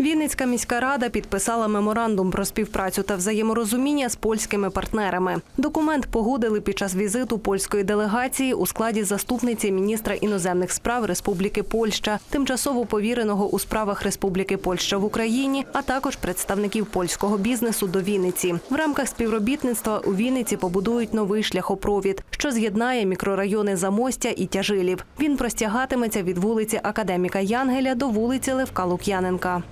Вінницька міська рада підписала меморандум про співпрацю та взаєморозуміння з польськими партнерами. Документ погодили під час візиту польської делегації у складі заступниці міністра іноземних справ Республіки Польща, тимчасово повіреного у справах Республіки Польща в Україні, а також представників польського бізнесу до Вінниці. В рамках співробітництва у Вінниці побудують новий шляхопровід, що з'єднає мікрорайони Замостя і Тяжилів. Він простягатиметься від вулиці Академіка Янгеля до вулиці Левка Лук'яненка.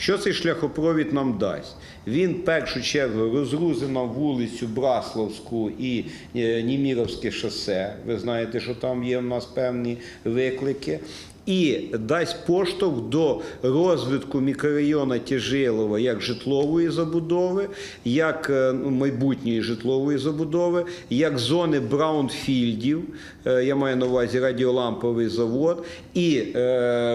Що цей шляхопровід нам дасть? Він в першу чергу розгрузить нам вулицю Браславську і е, Німіровське шосе. Ви знаєте, що там є в нас певні виклики. І дасть поштовх до розвитку мікрорайону Тяжилова як житлової забудови, як е, ну, майбутньої житлової забудови, як зони браунфільдів, е, я маю на увазі радіоламповий завод, і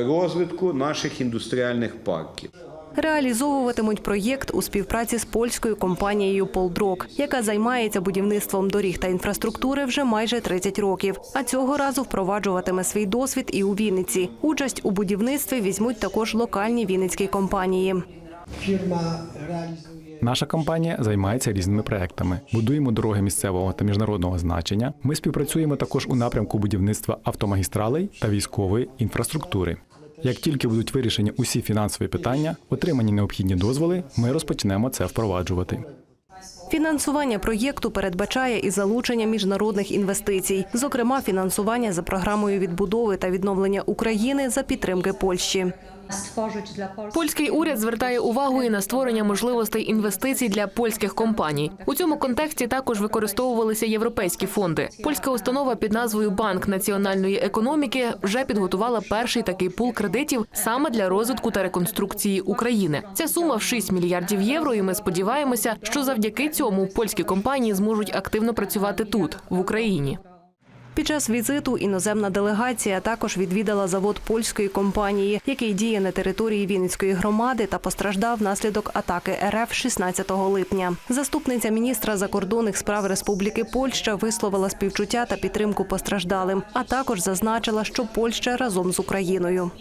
розвитку наших індустріальних парків. Реалізовуватимуть проєкт у співпраці з польською компанією Полдрок, яка займається будівництвом доріг та інфраструктури вже майже 30 років. А цього разу впроваджуватиме свій досвід і у Вінниці. Участь у будівництві візьмуть також локальні вінницькі компанії. Наша компанія займається різними проектами. Будуємо дороги місцевого та міжнародного значення. Ми співпрацюємо також у напрямку будівництва автомагістралей та військової інфраструктури. Як тільки будуть вирішені усі фінансові питання, отримані необхідні дозволи, ми розпочнемо це впроваджувати. Фінансування проєкту передбачає і залучення міжнародних інвестицій, зокрема фінансування за програмою відбудови та відновлення України за підтримки Польщі. Польський уряд звертає увагу і на створення можливостей інвестицій для польських компаній. У цьому контексті також використовувалися європейські фонди. Польська установа під назвою Банк національної економіки вже підготувала перший такий пул кредитів саме для розвитку та реконструкції України. Ця сума в 6 мільярдів євро. І ми сподіваємося, що завдяки цьому польські компанії зможуть активно працювати тут, в Україні. Під час візиту іноземна делегація також відвідала завод польської компанії, який діє на території Вінницької громади та постраждав внаслідок атаки РФ 16 липня. Заступниця міністра закордонних справ Республіки Польща висловила співчуття та підтримку постраждалим, а також зазначила, що Польща разом з Україною.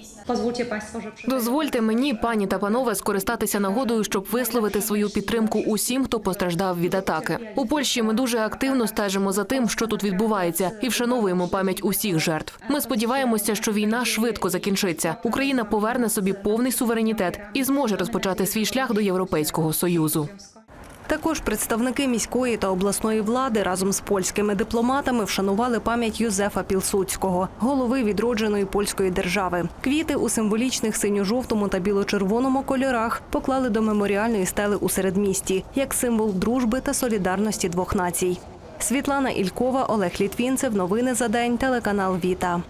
Дозвольте мені, пані та панове, скористатися нагодою, щоб висловити свою підтримку усім, хто постраждав від атаки. У Польщі ми дуже активно стежимо за тим, що тут відбувається, і вшановуємо пам'ять усіх жертв. Ми сподіваємося, що війна швидко закінчиться. Україна поверне собі повний суверенітет і зможе розпочати свій шлях до Європейського союзу. Також представники міської та обласної влади разом з польськими дипломатами вшанували пам'ять Юзефа Пілсуцького, голови відродженої польської держави. Квіти у символічних синьо-жовтому та біло-червоному кольорах поклали до меморіальної стели у середмісті як символ дружби та солідарності двох націй. Світлана Ількова, Олег Літвінцев. Новини за день. Телеканал Віта.